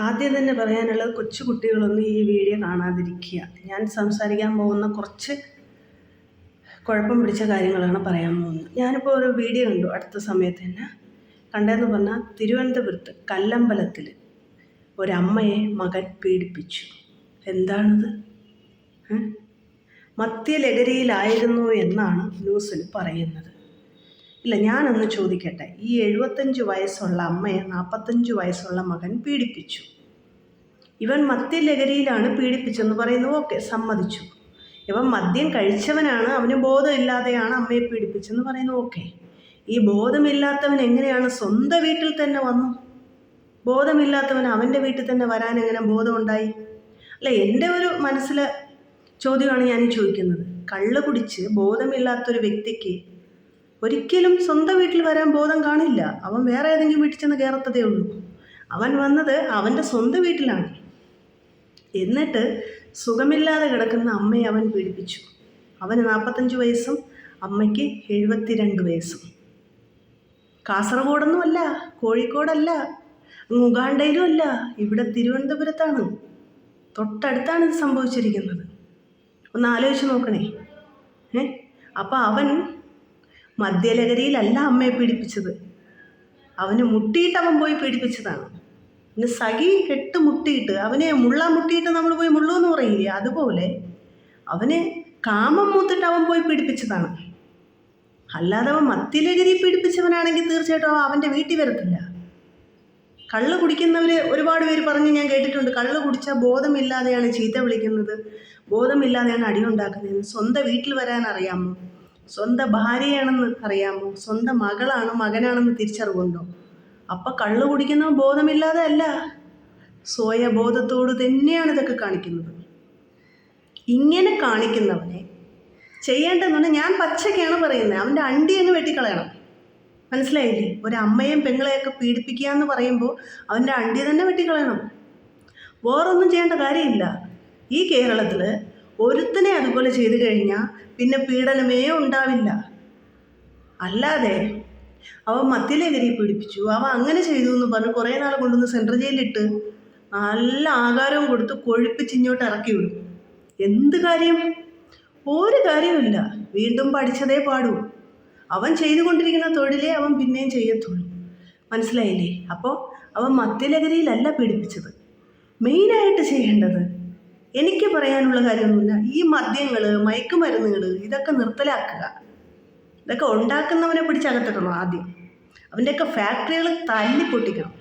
ആദ്യം തന്നെ പറയാനുള്ളത് കൊച്ചു കുട്ടികളൊന്നും ഈ വീഡിയോ കാണാതിരിക്കുക. ഞാൻ സംസാരിക്കാൻ പോകുന്ന കുറച്ച് കുഴപ്പം പിടിച്ച കാര്യങ്ങളാണ് പറയാൻ പോകുന്നത്. ഞാനിപ്പോൾ ഒരു വീഡിയോ കണ്ടു അടുത്ത സമയത്ത് തന്നെ. കണ്ടതെന്ന് പറഞ്ഞാൽ തിരുവനന്തപുരത്ത് കല്ലമ്പലത്തിൽ ഒരമ്മയെ മകൻ പീഡിപ്പിച്ചു. എന്താണിത്? മദ്യലഹരിയിലായിരുന്നു എന്നാണ് ന്യൂസിൽ പറയുന്നത്. ഇല്ല ഞാനൊന്ന് ചോദിക്കട്ടെ. ഈ എഴുപത്തഞ്ച് വയസ്സുള്ള അമ്മയെ നാൽപ്പത്തഞ്ച് വയസ്സുള്ള മകൻ പീഡിപ്പിച്ചു. ഇവൻ മദ്യലഹരിയിലാണ് പീഡിപ്പിച്ചെന്ന് പറയുന്നു. ഓക്കെ സമ്മതിച്ചു. ഇവൻ മദ്യം കഴിച്ചവനാണ് അവന് ബോധമില്ലാതെയാണ് അമ്മയെ പീഡിപ്പിച്ചെന്ന് പറയുന്നു. ഓക്കെ. ഈ ബോധമില്ലാത്തവൻ എങ്ങനെയാണ് സ്വന്തം വീട്ടിൽ തന്നെ വന്നു? ബോധമില്ലാത്തവൻ അവന്റെ വീട്ടിൽ തന്നെ വരാൻ എങ്ങനെ ബോധമുണ്ടായി? അല്ല എന്റെ ഒരു മനസ്സിലെ ചോദ്യമാണ് ഞാൻ ചോദിക്കുന്നത്. കള്ള് കുടിച്ച് ബോധമില്ലാത്തൊരു വ്യക്തിക്ക് ഒരിക്കലും സ്വന്തം വീട്ടിൽ വരാൻ ബോധം കാണില്ല. അവൻ വേറെ ഏതെങ്കിലും വീട്ടിൽ ചെന്ന് കയറത്തതേ ഉള്ളൂ. അവൻ വന്നത് അവന്റെ സ്വന്തം വീട്ടിലാണ്. എന്നിട്ട് സുഖമില്ലാതെ കിടക്കുന്ന അമ്മയെ അവൻ പീഡിപ്പിച്ചു. അവന് നാൽപ്പത്തഞ്ച് വയസ്സും അമ്മയ്ക്ക് എഴുപത്തിരണ്ട് വയസ്സും. കാസർഗോഡൊന്നും അല്ല കോഴിക്കോടല്ല മുഗാണ്ടയിലും അല്ല ഇവിടെ തിരുവനന്തപുരത്താണ്. തൊട്ടടുത്താണ് ഇത് സംഭവിച്ചിരിക്കുന്നത്. ഒന്ന് ആലോചിച്ച് നോക്കണേ. ഏ? അപ്പം അവൻ മദ്യലഹരിയിലല്ല അമ്മയെ പീഡിപ്പിച്ചത്. അവന് മുട്ടിയിട്ട് അവൻ പോയി പീഡിപ്പിച്ചതാണ്. പിന്നെ സഖി കെട്ട് മുട്ടിയിട്ട് അവനെ മുള്ള മുട്ടിയിട്ട് നമ്മൾ പോയി മുള്ളു എന്ന് പറയില്ലേ? അതുപോലെ അവന് കാമം മൂത്തിട്ട് അവൻ പോയി പീഡിപ്പിച്ചതാണ്. അല്ലാതെ അവൻ മദ്യലഹരി പീഡിപ്പിച്ചവനാണെങ്കിൽ തീർച്ചയായിട്ടും അവൻ അവന്റെ വീട്ടിൽ വരത്തില്ല. കള്ള് കുടിക്കുന്നവർ ഒരുപാട് പേര് പറഞ്ഞ് ഞാൻ കേട്ടിട്ടുണ്ട്. കള്ള് കുടിച്ചാൽ ബോധമില്ലാതെയാണ് ചീത്ത വിളിക്കുന്നത്. ബോധമില്ലാതെയാണ് അടിയുണ്ടാക്കുന്നത് സ്വന്തം വീട്ടിൽ വരാൻ അറിയാമോ സ്വന്തം ഭാര്യയാണെന്ന് അറിയാമോ? സ്വന്തം മകളാണോ മകനാണെന്ന് തിരിച്ചറിവുണ്ടോ? അപ്പം കള്ളു കുടിക്കുന്ന ബോധമില്ലാതെ അല്ല. സ്വയബോധത്തോട് തന്നെയാണ് ഇതൊക്കെ കാണിക്കുന്നത്. ഇങ്ങനെ കാണിക്കുന്നവനെ ചെയ്യേണ്ടതെന്ന് ഞാൻ പച്ചക്കാണ് പറയുന്നത്. അവന്റെ അണ്ടി അങ്ങ് വെട്ടിക്കളയണം. മനസ്സിലായില്ലേ? ഒരമ്മയും പെങ്ങളെയൊക്കെ പീഡിപ്പിക്കുക എന്ന് പറയുമ്പോൾ അവന്റെ അണ്ടി തന്നെ വെട്ടിക്കളയണം. വേറൊന്നും ചെയ്യേണ്ട കാര്യമില്ല. ഈ കേരളത്തിൽ ഒരുത്തനെ അതുപോലെ ചെയ്തു കഴിഞ്ഞാൽ പിന്നെ പീഡനമേ ഉണ്ടാവില്ല. അല്ലാതെ അവൻ മദ്യലഹരി പീഡിപ്പിച്ചു. അവ അങ്ങനെ ചെയ്തു എന്ന് പറഞ്ഞ് കുറേ നാൾ കൊണ്ടുവന്ന് സെൻട്രൽ ജയിലിലിട്ട് നല്ല ആകാരവും കൊടുത്ത് കൊഴുപ്പിച്ച് ഇങ്ങോട്ട് ഇറക്കി വിടും. എന്ത് കാര്യം? ഒരു കാര്യമില്ല വീണ്ടും പഠിച്ചതേ പാടൂ. അവൻ ചെയ്തുകൊണ്ടിരിക്കുന്ന തൊഴിലേ അവൻ പിന്നെയും ചെയ്യത്തുള്ളൂ. മനസ്സിലായില്ലേ? അപ്പോൾ അവൻ മദ്യലഹരിയിലല്ല പീഡിപ്പിച്ചത്. മെയിനായിട്ട് ചെയ്യേണ്ടത് എനിക്ക് പറയാനുള്ള കാര്യമൊന്നുമില്ല. ഈ മദ്യങ്ങൾ മയക്കുമരുന്നുകൾ ഇതൊക്കെ നിർത്തലാക്കുക. ഇതൊക്കെ ഉണ്ടാക്കുന്നവനെ പിടിച്ചകത്തിടണം ആദ്യം. അവന്റെയൊക്കെ ഫാക്ടറികൾ തല്ലി പൊട്ടിക്കണം.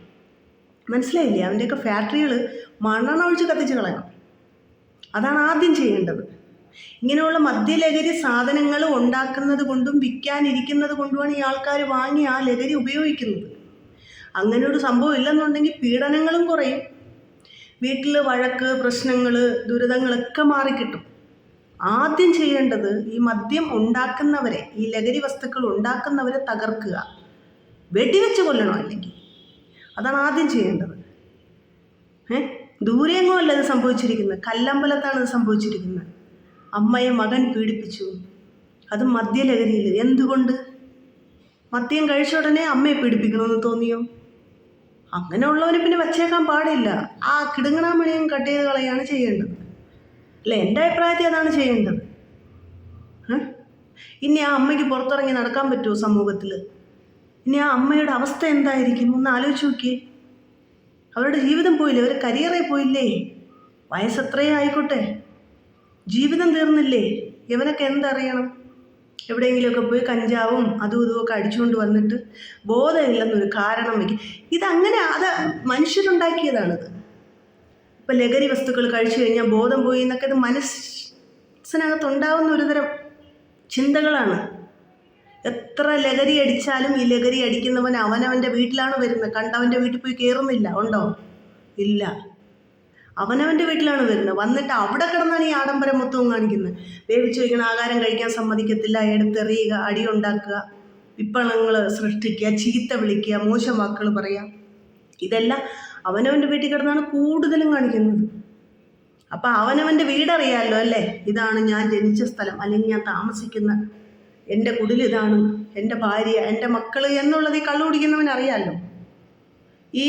മനസ്സിലായില്ലേ? അവന്റെയൊക്കെ ഫാക്ടറികൾ മണ്ണെണ്ണ ഒഴിച്ച് കത്തിച്ച് കളയണം. അതാണ് ആദ്യം ചെയ്യേണ്ടത്. ഇങ്ങനെയുള്ള മദ്യലഹരി സാധനങ്ങൾ ഉണ്ടാക്കുന്നത് കൊണ്ടും വിൽക്കാനിരിക്കുന്നത് കൊണ്ടുമാണ് ഈ ആൾക്കാർ വാങ്ങി ആ ലഹരി ഉപയോഗിക്കുന്നത്. അങ്ങനെ ഒരു സംഭവം ഇല്ലെന്നുണ്ടെങ്കിൽ പീഡനങ്ങളും കുറയും. വീട്ടിൽ വഴക്ക് പ്രശ്നങ്ങൾ ദുരിതങ്ങളൊക്കെ മാറിക്കിട്ടും. ആദ്യം ചെയ്യേണ്ടത് ഈ മദ്യം ഉണ്ടാക്കുന്നവരെ ഈ ലഹരി വസ്തുക്കൾ ഉണ്ടാക്കുന്നവരെ തകർക്കുക. വെടിവെച്ച് കൊല്ലണം അല്ലെങ്കിൽ? അതാണ് ആദ്യം ചെയ്യേണ്ടത്. ഏ? ദൂരെയെങ്ങോ അല്ല ഇത് സംഭവിച്ചിരിക്കുന്നത്. കല്ലമ്പലത്താണ് ഇത് സംഭവിച്ചിരിക്കുന്നത്. അമ്മയെ മകൻ പീഡിപ്പിച്ചു. അത് മദ്യലഹരിയിൽ എന്തുകൊണ്ട്? മദ്യം കഴിച്ച ഉടനെ അമ്മയെ പീഡിപ്പിക്കണമെന്ന് തോന്നിയോ? അങ്ങനെയുള്ളവന് പിന്നെ വച്ചേക്കാൻ പാടില്ല. ആ കിടുങ്ങണാമണിയും കട്ട് ചെയ്ത് കളയാണ് ചെയ്യേണ്ടത്. അല്ല? എന്റെ അഭിപ്രായത്തിൽ അതാണ് ചെയ്യേണ്ടത്? ഇനി ആ അമ്മയ്ക്ക് പുറത്തിറങ്ങി നടക്കാൻ പറ്റുമോ സമൂഹത്തിൽ? ഇനി ആ അമ്മയുടെ അവസ്ഥ എന്തായിരിക്കും? ഒന്ന് ആലോചിച്ച് നോക്കിയേ. അവരുടെ ജീവിതം പോയില്ലേ? അവരുടെ കരിയറേ പോയില്ലേ? വയസ്സെത്രയേ ആയിക്കോട്ടെ ജീവിതം തീർന്നില്ലേ? ഇവനൊക്കെ എന്തറിയണം? എവിടെയെങ്കിലുമൊക്കെ പോയി കഞ്ചാവും അതും ഇതും ഒക്കെ അടിച്ചുകൊണ്ട് വന്നിട്ട് ബോധമില്ലെന്നൊരു കാരണം വയ്ക്കും. ഇതങ്ങനെ അത് മനുഷ്യരുണ്ടാക്കിയതാണിത്. ഇപ്പം ലഹരി വസ്തുക്കൾ കഴിച്ചു കഴിഞ്ഞാൽ ബോധം പോയി എന്നൊക്കെ ഇത് മനസ്സിനകത്തുണ്ടാവുന്ന ഒരുതരം ചിന്തകളാണ്. എത്ര ലഹരി അടിച്ചാലും ഈ ലഹരി അടിക്കുന്നവൻ അവനവന്റെ വീട്ടിലാണ് വരുന്നത്. കണ്ടവന്റെ വീട്ടിൽ പോയി കയറുന്നില്ല. ഉണ്ടോ? ഇല്ല. അവനവന്റെ വീട്ടിലാണ് വരുന്നത്. വന്നിട്ട് അവിടെ കിടന്നാണ് ഈ ആഡംബരം മൊത്തവും കാണിക്കുന്നത്. വേവിച്ച് വയ്ക്കണ ആഹാരം കഴിക്കാൻ സമ്മതിക്കത്തില്ല. എടുത്തെറിയുക അടിയുണ്ടാക്കുക വിപ്പണങ്ങൾ സൃഷ്ടിക്കുക ചീത്ത വിളിക്കുക മോശം വാക്കുകൾ പറയുക. ഇതെല്ലാം അവനവന്റെ വീട്ടിൽ കിടന്നാണ് കൂടുതലും കാണിക്കുന്നത്. അപ്പം അവനവന്റെ വീടറിയാമല്ലോ അല്ലേ? ഇതാണ് ഞാൻ ജനിച്ച സ്ഥലം. അല്ലെങ്കിൽ ഞാൻ താമസിക്കുന്ന എന്റെ കുടിൽ ഇതാണ് എന്റെ ഭാര്യ എന്റെ മക്കൾ എന്നുള്ളത് ഈ കള്ളു ഈ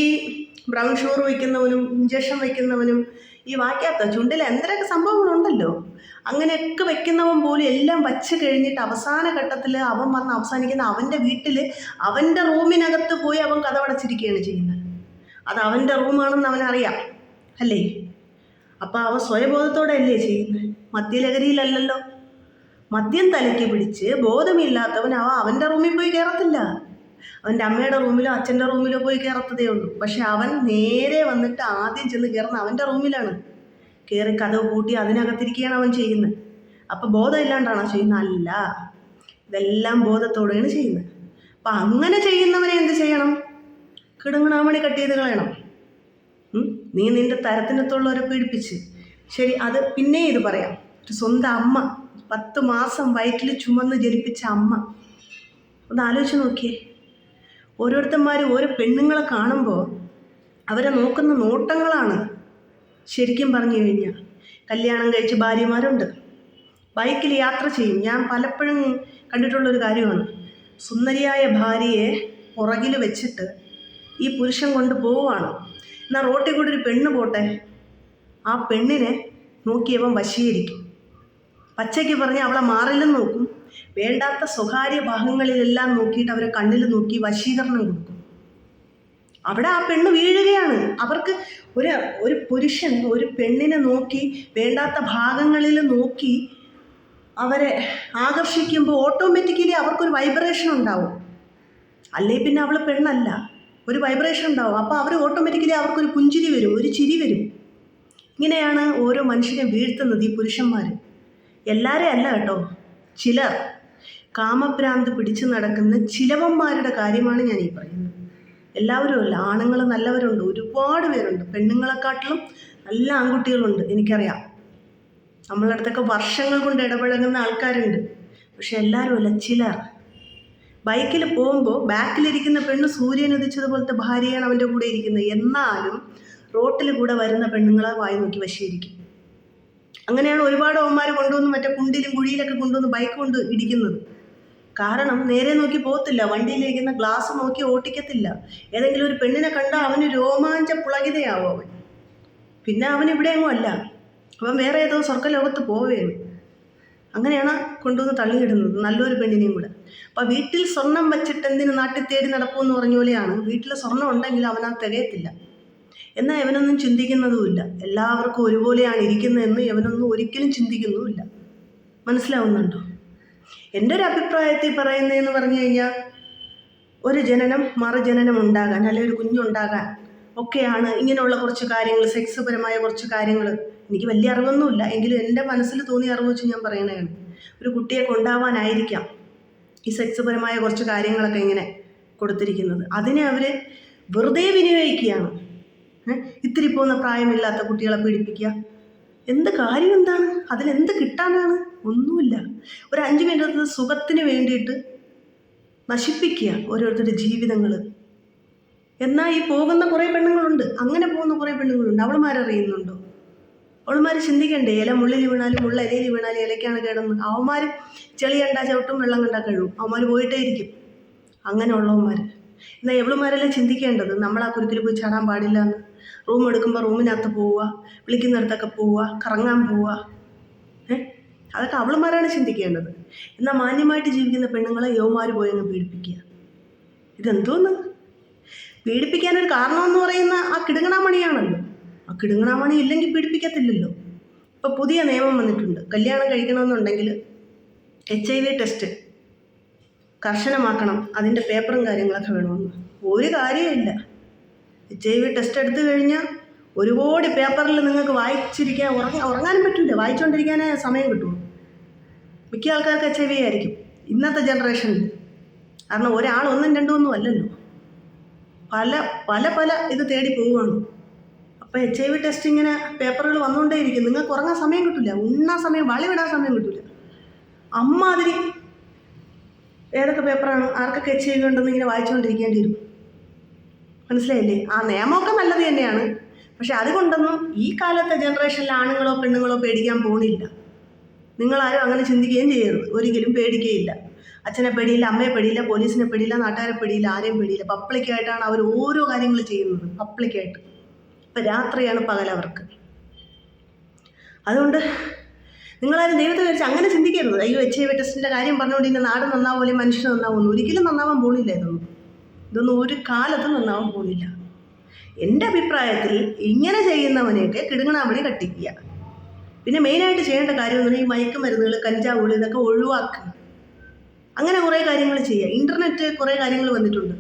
ബ്രൗൺ ഷുഗർ വയ്ക്കുന്നവനും ഇഞ്ചക്ഷൻ വയ്ക്കുന്നവനും ഈ വാക്കാത്ത ചുണ്ടിൽ എന്തൊക്കെ സംഭവങ്ങളുണ്ടല്ലോ? അങ്ങനെയൊക്കെ വെക്കുന്നവൻ പോലും എല്ലാം വച്ച് കഴിഞ്ഞിട്ട് അവസാന ഘട്ടത്തിൽ അവൻ വന്ന് അവസാനിക്കുന്ന അവന്റെ വീട്ടിൽ അവന്റെ റൂമിനകത്ത് പോയി അവൻ കഥവടച്ചിരിക്കുകയാണ് ചെയ്യുന്നത്. അത് അവന്റെ റൂമാണെന്ന് അവനറിയാം അല്ലേ? അപ്പോൾ അവൻ സ്വയബോധത്തോടെ അല്ലേ ചെയ്യുന്നത്? മദ്യലഹരിയിലല്ലല്ലോ? മദ്യം തലയ്ക്ക് പിടിച്ച് ബോധമില്ലാത്തവൻ അവൻ അവന്റെ റൂമിൽ പോയി കയറത്തില്ല. അവന്റെ അമ്മയുടെ റൂമിലോ അച്ഛന്റെ റൂമിലോ പോയി കയറത്തതേ ഉള്ളൂ. പക്ഷെ അവൻ നേരെ വന്നിട്ട് ആദ്യം ചെന്ന് കയറുന്ന അവന്റെ റൂമിലാണ്. കയറി കഥവ് കൂട്ടി അതിനകത്തിരിക്കുകയാണ് അവൻ ചെയ്യുന്നത്. അപ്പോൾ ബോധമില്ലാണ്ടാണോ ചെയ്യുന്നത്? അല്ല. ഇതെല്ലാം ബോധത്തോടെയാണ് ചെയ്യുന്നത്. അപ്പം അങ്ങനെ ചെയ്യുന്നവനെ എന്ത് ചെയ്യണം? കിടങ്ങണാമണി കട്ട് ചെയ്ത് കളയണം. നീ നിന്റെ തരത്തിനത്തുള്ളവരെ പീഡിപ്പിച്ച്. ശരി അത് പിന്നെ ഇത് പറയാം. സ്വന്തം അമ്മ പത്ത് മാസം വയറ്റിൽ ചുമന്ന് ജനിപ്പിച്ച അമ്മ. ഒന്ന് ആലോചിച്ച് നോക്കിയേ. ഓരോരുത്തന്മാർ ഓരോ പെണ്ണുങ്ങളെ കാണുമ്പോൾ അവരെ നോക്കുന്ന നോട്ടങ്ങളാണ് ശരിക്കും പറഞ്ഞു കഴിഞ്ഞാൽ കല്യാണം കഴിച്ച് ഭാര്യമാരുണ്ട്. ബൈക്കിൽ യാത്ര ചെയ്യും. ഞാൻ പലപ്പോഴും കണ്ടിട്ടുള്ളൊരു കാര്യമാണ്. സുന്ദരിയായ ഭാര്യയെ പുറകിൽ വെച്ചിട്ട് ഈ പുരുഷൻ കൊണ്ട് പോവുകയാണ് എന്നാൽ റോട്ടിൽ കൂടി ഒരു പെണ്ണ് പോട്ടെ? ആ പെണ്ണിനെ നോക്കിയവൻ വശീകരിക്കും. പച്ചയ്ക്ക് പറഞ്ഞ് അവളെ മാറിലും നോക്കും. വേണ്ടാത്ത സ്വകാര്യ ഭാഗങ്ങളിലെല്ലാം നോക്കിയിട്ട് അവരെ കണ്ണിൽ നോക്കി വശീകരണം കൊടുക്കും. അവിടെ ആ പെണ്ണ് വീഴുകയാണ്. അവർക്ക് ഒരു ഒരു പുരുഷൻ ഒരു പെണ്ണിനെ നോക്കി വേണ്ടാത്ത ഭാഗങ്ങളിൽ നോക്കി അവരെ ആകർഷിക്കുമ്പോൾ ഓട്ടോമാറ്റിക്കലി അവർക്കൊരു വൈബ്രേഷൻ ഉണ്ടാവും. അല്ലേ പിന്നെ അവൾ പെണ്ണല്ല. ഒരു വൈബ്രേഷൻ ഉണ്ടാവും. അപ്പോൾ അവർ ഓട്ടോമാറ്റിക്കലി അവർക്കൊരു പുഞ്ചിരി വരും ഒരു ചിരി വരും. ഇങ്ങനെയാണ് ഓരോ മനുഷ്യനെ വീഴ്ത്തുന്നത് ഈ പുരുഷന്മാർ. എല്ലാവരെയും അല്ല കേട്ടോ ചിലർ. കാമഭ്രാന്ത് പിടിച്ചു നടക്കുന്ന ചിലവന്മാരുടെ കാര്യമാണ് ഞാൻ ഈ പറയുന്നത്. എല്ലാവരും അല്ല ആണുങ്ങൾ നല്ലവരുണ്ട് ഒരുപാട് പേരുണ്ട്. പെണ്ണുങ്ങളെക്കാട്ടിലും നല്ല ആൺകുട്ടികളുണ്ട് എനിക്കറിയാം. നമ്മളെ അടുത്തൊക്കെ വർഷങ്ങൾ കൊണ്ട് ഇടപഴകുന്ന ആൾക്കാരുണ്ട്. പക്ഷെ എല്ലാവരും അല്ല ചിലർ. ബൈക്കിൽ പോകുമ്പോൾ ബാക്കിലിരിക്കുന്ന പെണ്ണ് സൂര്യൻ ഉദിച്ചതുപോലത്തെ ഭാര്യയാണ് അവന്റെ കൂടെ ഇരിക്കുന്നത്. എന്നാലും റോട്ടിൽ കൂടെ വരുന്ന പെണ്ണുങ്ങളെ വായി നോക്കി വശീകരിക്കും. അങ്ങനെയാണ് ഒരുപാട് അവന്മാർ കൊണ്ടുവന്ന് മറ്റേ കുണ്ടിലും കുഴിയിലൊക്കെ കൊണ്ടുവന്ന് ബൈക്ക് കൊണ്ട് ഇടിക്കുന്നത്. കാരണം നേരെ നോക്കി പോകത്തില്ല. വണ്ടിയിലിരിക്കുന്ന ഗ്ലാസ് നോക്കി ഓട്ടിക്കത്തില്ല ഏതെങ്കിലും ഒരു പെണ്ണിനെ കണ്ടാൽ അവന് രോമാഞ്ച പുളകിതയാവും അവൻ. പിന്നെ അവൻ ഇവിടെ അങ്ങും അല്ല. അവൻ വേറെ ഏതോ സ്വർഗലോകത്ത് പോവുകയാണ്. അങ്ങനെയാണ് കൊണ്ടുവന്ന് തള്ളിയിടുന്നത് നല്ലൊരു പെണ്ണിനെയും കൂടെ. അപ്പം വീട്ടിൽ സ്വർണം വച്ചിട്ട് എന്തിനു നാട്ടിൽ തേടി നടക്കുമെന്ന് പറഞ്ഞ പോലെയാണ്. വീട്ടിൽ സ്വർണം ഉണ്ടെങ്കിൽ അവനാ തികയത്തില്ല. എന്നാൽ ഇവനൊന്നും ചിന്തിക്കുന്നതുമില്ല. എല്ലാവർക്കും ഒരുപോലെയാണ് ഇരിക്കുന്നതെന്ന് ഇവനൊന്നും ഒരിക്കലും ചിന്തിക്കുന്നുമില്ല. മനസ്സിലാവുന്നുണ്ടോ? എന്റെ ഒരു അഭിപ്രായത്തിൽ പറയുന്നതെന്ന് പറഞ്ഞു കഴിഞ്ഞാൽ ഒരു ജനനം മറുജനനം ഉണ്ടാകാൻ അല്ലെങ്കിൽ ഒരു കുഞ്ഞുണ്ടാകാൻ ഒക്കെയാണ് ഇങ്ങനെയുള്ള കുറച്ച് കാര്യങ്ങൾ സെക്സ് പരമായ കുറച്ച് കാര്യങ്ങൾ. എനിക്ക് വലിയ അറിവൊന്നുമില്ല. എങ്കിലും എന്റെ മനസ്സിൽ തോന്നിയ അറിവ് വെച്ച് ഞാൻ പറയണതാണ് ഒരു കുട്ടിയെ കൊണ്ടാവാനായിരിക്കാം ഈ സെക്സ് പരമായ കുറച്ച് കാര്യങ്ങളൊക്കെ ഇങ്ങനെ കൊടുത്തിരിക്കുന്നത്. അതിനെ അവർ വെറുതെ വിനിയോഗിക്കുകയാണ്? ഇത്തിരി പോകുന്ന പ്രായമില്ലാത്ത കുട്ടികളെ പീഡിപ്പിക്കുക. എന്ത് കാര്യം എന്താണ്? അതിലെന്ത് കിട്ടാനാണ്? ഒന്നുമില്ല. ഒരു അഞ്ച് മിനിറ്റ് സുഖത്തിന് വേണ്ടിയിട്ട് നശിപ്പിക്കുക ഓരോരുത്തരുടെ ജീവിതങ്ങൾ എന്നാൽ ഈ പോകുന്ന കുറേ പെണ്ണുങ്ങളുണ്ട്. അങ്ങനെ പോകുന്ന കുറേ പെണ്ണുങ്ങളുണ്ട്. അവൾമാരറിയുന്നുണ്ടോ? അവൾമാർ ചിന്തിക്കണ്ടേ ഇല മുള്ളിൽ വീണാലും മുള്ള ഇലയിൽ വീണാലും ഇലയ്ക്കാണ് കേടുന്നത് അവന്മാർ ചെളി കണ്ടാ ചവിട്ടും വെള്ളം കണ്ടാ കഴിവും അവന്മാർ പോയിട്ടേ ഇരിക്കും അങ്ങനെയുള്ളവന്മാർ എന്നാൽ എവളുമാരെല്ലാം ചിന്തിക്കേണ്ടത്? നമ്മൾ ആ കുരുക്കിൽ പോയി ചാടാൻ പാടില്ല എന്ന് റൂം എടുക്കുമ്പോൾ റൂമിനകത്ത് പോവുക വിളിക്കുന്നിടത്തൊക്കെ പോവുക കറങ്ങാൻ പോവുക. അതൊക്കെ അവളുമാരാണ് ചിന്തിക്കേണ്ടത്. എന്നാൽ മാന്യമായിട്ട് ജീവിക്കുന്ന പെണ്ണുങ്ങളെ യുവമാർ പോയി അങ്ങ് പീഡിപ്പിക്കുക. ഇതെന്തോന്ന്? പീഡിപ്പിക്കാനൊരു കാരണമെന്ന് പറയുന്ന ആ കിടുങ്ങണാമണിയാണല്ലോ ആ കിടുങ്ങണാമണി ഇല്ലെങ്കിൽ പീഡിപ്പിക്കത്തില്ലല്ലോ. ഇപ്പോൾ പുതിയ നിയമം വന്നിട്ടുണ്ട്. കല്യാണം കഴിക്കണമെന്നുണ്ടെങ്കിൽ എച്ച് ഐ വി ടെസ്റ്റ് കർശനമാക്കണം. അതിന്റെ പേപ്പറും കാര്യങ്ങളൊക്കെ വേണമെന്ന്. ഒരു കാര്യമില്ല എച്ച് ഐ വി ടെസ്റ്റ് എടുത്തു കഴിഞ്ഞാൽ ഒരു പേപ്പറിൽ നിങ്ങൾക്ക് വായിച്ചിരിക്കാൻ ഉറങ്ങാൻ ഉറങ്ങാനും പറ്റില്ല വായിച്ചുകൊണ്ടിരിക്കാനേ സമയം കിട്ടുള്ളൂ. മിക്ക ആൾക്കാർക്ക് ആയിരിക്കും. ഇന്നത്തെ ജനറേഷനിൽ കാരണം ഒരാൾ ഒന്നും രണ്ടും ഒന്നും അല്ലല്ലോ. പല പല പല ഇത് തേടി പോവുകയാണ്. അപ്പോൾ എച്ച് ഐ വി ടെസ്റ്റ് ഇങ്ങനെ പേപ്പറുകൾ വന്നുകൊണ്ടേയിരിക്കും നിങ്ങൾക്ക് ഉറങ്ങാൻ സമയം കിട്ടില്ല ഉണ്ണാൻ സമയം വളവിടാൻ സമയം കിട്ടില്ല അമ്മാതിരി ഏതൊക്കെ പേപ്പറാണ്? ആർക്കൊക്കെ എച്ച് ഐ വി ഉണ്ടെന്ന് ഇങ്ങനെ വായിച്ചുകൊണ്ടിരിക്കേണ്ടി വരും. മനസ്സിലായില്ലേ? ആ നിയമമൊക്കെ നല്ലത് തന്നെയാണ്. പക്ഷെ അതുകൊണ്ടൊന്നും ഈ കാലത്തെ ജനറേഷനിലെ ആണുങ്ങളോ പെണ്ണുങ്ങളോ പേടിക്കാൻ പോണില്ല. നിങ്ങളാരും അങ്ങനെ ചിന്തിക്കുകയും ചെയ്യരുത്. ഒരിക്കലും പേടിക്കുകയില്ല. അച്ഛനെ പേടിയില്ല അമ്മയെ പേടിയില്ല പോലീസിനെ പേടിയില്ല നാട്ടുകാരെ പേടിയില്ല ആരെയും പേടിയില്ല. പബ്ലിക്കായിട്ടാണ് അവർ ഓരോ കാര്യങ്ങൾ ചെയ്യുന്നത്. പബ്ലിക്കായിട്ട്. ഇപ്പം രാത്രിയാണ് പകലവർക്ക് അതുകൊണ്ട് നിങ്ങളാരും ദൈവത്തെ വെച്ച് അങ്ങനെ ചിന്തിക്കരുത്. അയ്യോ എച്ച് ഐ വി ടെസ്റ്റിന്റെ കാര്യം പറഞ്ഞുകൊണ്ട് ഇന്ന് നാട് നന്നാവുമല്ലേ മനുഷ്യൻ നന്നാവുമെന്ന് ഒരിക്കലും നന്നാവാൻ പോണില്ല ഇതൊന്നും. ഇതൊന്നും ഒരു കാലത്തും നന്നാവാൻ പോണില്ല. എന്റെ അഭിപ്രായത്തിൽ ഇങ്ങനെ ചെയ്യുന്നവനെയൊക്കെ കിടുങ്ങണാമണി കട്ടിക്കുക. പിന്നെ മെയിനായിട്ട് ചെയ്യേണ്ട കാര്യം എന്ന് പറഞ്ഞാൽ ഈ മയക്കുമരുന്നുകൾ കഞ്ചാവുകൾ ഇതൊക്കെ ഒഴിവാക്കുക. അങ്ങനെ കുറേ കാര്യങ്ങൾ ചെയ്യുക. ഇന്റർനെറ്റ് കുറേ കാര്യങ്ങൾ വന്നിട്ടുണ്ട്.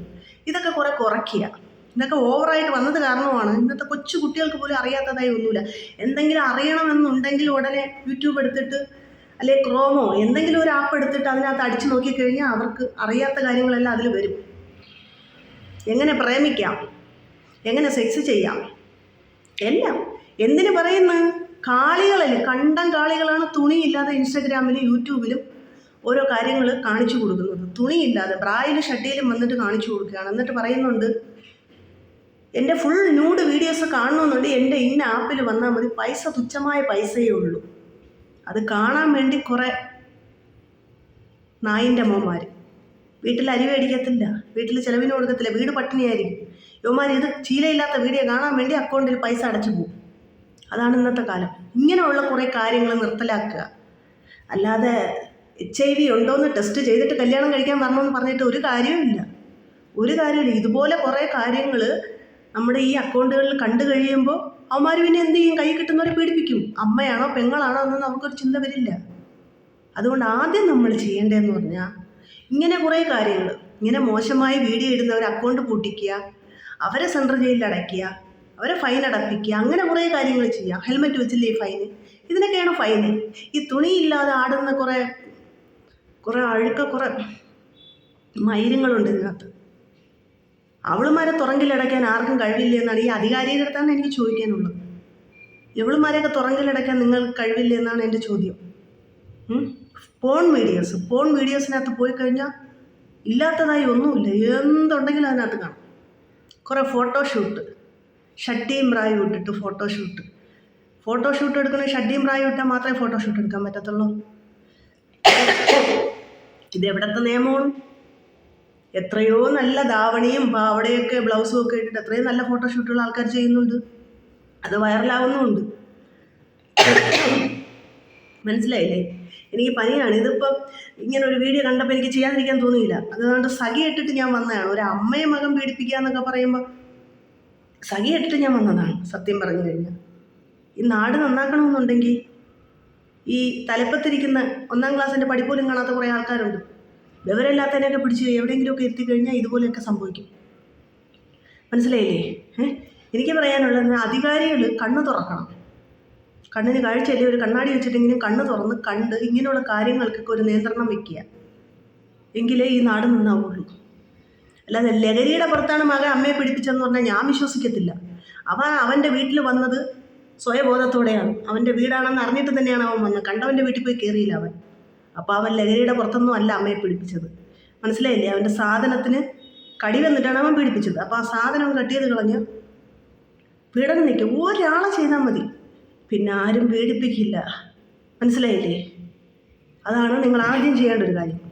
ഇതൊക്കെ കുറേ കുറയ്ക്കുക. ഇതൊക്കെ ഓവറായിട്ട് വന്നത് കാരണമാണ് ഇന്നത്തെ കൊച്ചു കുട്ടികൾക്ക് പോലും അറിയാത്തതായി ഒന്നുമില്ല. എന്തെങ്കിലും അറിയണമെന്നുണ്ടെങ്കിൽ ഉടനെ യൂട്യൂബ് എടുത്തിട്ട് അല്ലെ ക്രോമോ എന്തെങ്കിലും ഒരു ആപ്പ് എടുത്തിട്ട് അതിനകത്ത് അടിച്ചു നോക്കിക്കഴിഞ്ഞാൽ അവർക്ക് അറിയാത്ത കാര്യങ്ങളെല്ലാം അതിൽ വരും. എങ്ങനെ പ്രേമിക്കാം? എങ്ങനെ സെക്സ് ചെയ്യാം? എല്ലാം. എന്തിനു പറയുന്നു? കാളികളല്ലേ? കണ്ടം കാളികളാണ് തുണിയില്ലാതെ ഇൻസ്റ്റഗ്രാമിലും യൂട്യൂബിലും ഓരോ കാര്യങ്ങൾ കാണിച്ചു കൊടുക്കുന്നത്. തുണിയില്ലാതെ ബ്രായിലും ഷട്ടിയിലും വന്നിട്ട് കാണിച്ചു കൊടുക്കുകയാണ്. എന്നിട്ട് പറയുന്നുണ്ട് എന്റെ ഫുൾ ന്യൂഡ് വീഡിയോസ് കാണണമെന്നുണ്ട്. എന്റെ ഇന്ന ആപ്പിൽ വന്നാൽ മതി. പൈസ തുച്ഛമായ പൈസയേ ഉള്ളൂ. അത് കാണാൻ വേണ്ടി കുറേ നായിന്റെ അമ്മമാർ വീട്ടിൽ അരി മേടിക്കത്തില്ല. വീട്ടിൽ ചിലവിന് കൊടുക്കത്തില്ല. വീട് പട്ടിണിയായിരിക്കും. യുവമാർ ഇത് ശീലയില്ലാത്ത വീഡിയോ കാണാൻ വേണ്ടി അക്കൗണ്ടിൽ പൈസ അടച്ചു പോകും അതാണ് ഇന്നത്തെ കാലം. ഇങ്ങനെയുള്ള കുറേ കാര്യങ്ങൾ നിർത്തലാക്കുക. അല്ലാതെ എച്ച് ഐ വി ഉണ്ടോയെന്ന് ടെസ്റ്റ് ചെയ്തിട്ട് കല്യാണം കഴിക്കാൻ വരണമെന്ന് പറഞ്ഞിട്ട് ഒരു കാര്യവുമില്ല ഒരു കാര്യമില്ല ഇതുപോലെ കുറേ കാര്യങ്ങൾ നമ്മുടെ ഈ അക്കൗണ്ടുകളിൽ കണ്ടു കഴിയുമ്പോൾ അവന്മാർ പിന്നെ എന്ത് ചെയ്യും? കൈ കിട്ടുന്നവരെ പീഡിപ്പിക്കും. അമ്മയാണോ പെങ്ങളാണോ എന്നൊന്നും നമുക്കൊരു ചിന്ത വരില്ല. അതുകൊണ്ട് ആദ്യം നമ്മൾ ചെയ്യേണ്ടതെന്ന് പറഞ്ഞാൽ ഇങ്ങനെ കുറേ കാര്യങ്ങൾ ഇങ്ങനെ മോശമായി വീഡിയോ ഇടുന്നവർ അക്കൗണ്ട് പൂട്ടിക്കുക. അവരെ സെൻട്രൽ ജയിലിൽ അടയ്ക്കുക അവരെ ഫൈൻ അടപ്പിക്കുക അങ്ങനെ കുറേ കാര്യങ്ങൾ ചെയ്യുക. ഹെൽമെറ്റ് വെച്ചില്ലേ ഫൈന് ഇതിനൊക്കെയാണ് ഫൈന് ഈ തുണിയില്ലാതെ ആടുന്ന കുറേ കുറേ അഴുക്ക കുറേ മൈരങ്ങളുണ്ട് ഇതിനകത്ത്. അവളുമാരെ തുറങ്കിലടയ്ക്കാൻ ആർക്കും കഴിവില്ല എന്നാണ് ഈ അധികാരിയുടെ അടുത്താണ് എനിക്ക് ചോദിക്കാനുള്ളത്. ഇവളുമാരെയൊക്കെ തുറങ്കിലടയ്ക്കാൻ നിങ്ങൾക്ക് കഴിവില്ല എന്നാണ് എന്റെ ചോദ്യം? പോൺ വീഡിയോസ് പോൺ വീഡിയോസിനകത്ത് പോയി കഴിഞ്ഞാൽ ഇല്ലാത്തതായി ഒന്നുമില്ല. എന്തുണ്ടെങ്കിലും അതിനകത്ത് കാണും. കുറേ ഫോട്ടോഷൂട്ട് ഷട്ടിയും പ്രായം ഇട്ടിട്ട് ഫോട്ടോഷൂട്ട് ഫോട്ടോഷൂട്ട് എടുക്കുന്ന ഷട്ടിയും പ്രായം ഇട്ടാൽ മാത്രമേ ഫോട്ടോഷൂട്ട് എടുക്കാൻ പറ്റത്തുള്ളൂ. ഇത് എവിടത്തെ നിയമമാണ്? എത്രയോ നല്ല ധാവണിയും പാവടയൊക്കെ ബ്ലൗസും ഒക്കെ ഇട്ടിട്ട് എത്രയോ നല്ല ഫോട്ടോഷൂട്ടുകൾ ആൾക്കാർ ചെയ്യുന്നുണ്ട്. അത് വൈറലാവുന്നുമുണ്ട് മനസ്സിലായില്ലേ? എനിക്ക് പനിയാണ്. ഇതിപ്പം ഇങ്ങനെ ഒരു വീഡിയോ കണ്ടപ്പോൾ എനിക്ക് ചെയ്യാതിരിക്കാൻ തോന്നിയില്ല. അതുകൊണ്ട് സഖി ഇട്ടിട്ട് ഞാൻ വന്നതാണ്. ഒരു അമ്മയെ മകൻ പീഡിപ്പിക്കുക എന്നൊക്കെ പറയുമ്പോൾ സഖി ഇട്ടിട്ട് ഞാൻ വന്നതാണ് സത്യം പറഞ്ഞു കഴിഞ്ഞാൽ ഈ നാട് നന്നാക്കണമെന്നുണ്ടെങ്കിൽ ഈ തലപ്പത്തിരിക്കുന്ന ഒന്നാം ക്ലാസ്സിന്റെ പഠിപ്പോലും കാണാത്ത കുറേ ആൾക്കാരുണ്ട്. വിവരമില്ലാത്തതിനെയൊക്കെ പിടിച്ച് എവിടെയെങ്കിലുമൊക്കെ എത്തിക്കഴിഞ്ഞാൽ ഇതുപോലെയൊക്കെ സംഭവിക്കും. മനസ്സിലായില്ലേ? എനിക്ക് പറയാനുള്ളത് അധികാരികൾ കണ്ണു തുറക്കണം. കണ്ണിന് കാഴ്ചയില്ലേ? ഒരു കണ്ണാടി വെച്ചിട്ടെങ്കിലും കണ്ണ് തുറന്ന് കണ്ട് ഇങ്ങനെയുള്ള കാര്യങ്ങൾക്കൊക്കെ ഒരു നിയന്ത്രണം വെക്കുക. എങ്കിലേ ഈ നാട് നിന്നാവുള്ളൂ. അല്ലാതെ ലഹരിയുടെ പുറത്താണ് മകൻ അമ്മയെ പിടിപ്പിച്ചതെന്ന് പറഞ്ഞാൽ ഞാൻ വിശ്വസിക്കത്തില്ല. അവൻ അവന്റെ വീട്ടിൽ വന്നത് സ്വയബോധത്തോടെയാണ്. അവന്റെ വീടാണെന്ന് അറിഞ്ഞിട്ട് തന്നെയാണ് അവൻ വന്നത്. കണ്ടവന്റെ വീട്ടിൽ പോയി കയറിയില്ല അവൻ. അപ്പോൾ അവൻ ലഹരിയുടെ പുറത്തൊന്നും അല്ല അമ്മയെ പിടിപ്പിച്ചത്. മനസ്സിലായില്ലേ? അവന്റെ സാധനത്തിന് കടി വന്നിട്ടാണ് അവൻ പിടിപ്പിച്ചത്. അപ്പോൾ ആ സാധനം കട്ടിയത് കളഞ്ഞ് പീഡനം നിൽക്കും ഒരാളെ ചെയ്താൽ മതി. പിന്നെ ആരും പീഡിപ്പിക്കില്ല. മനസ്സിലായില്ലേ? അതാണ് നിങ്ങൾ ആദ്യം ചെയ്യേണ്ട ഒരു കാര്യം.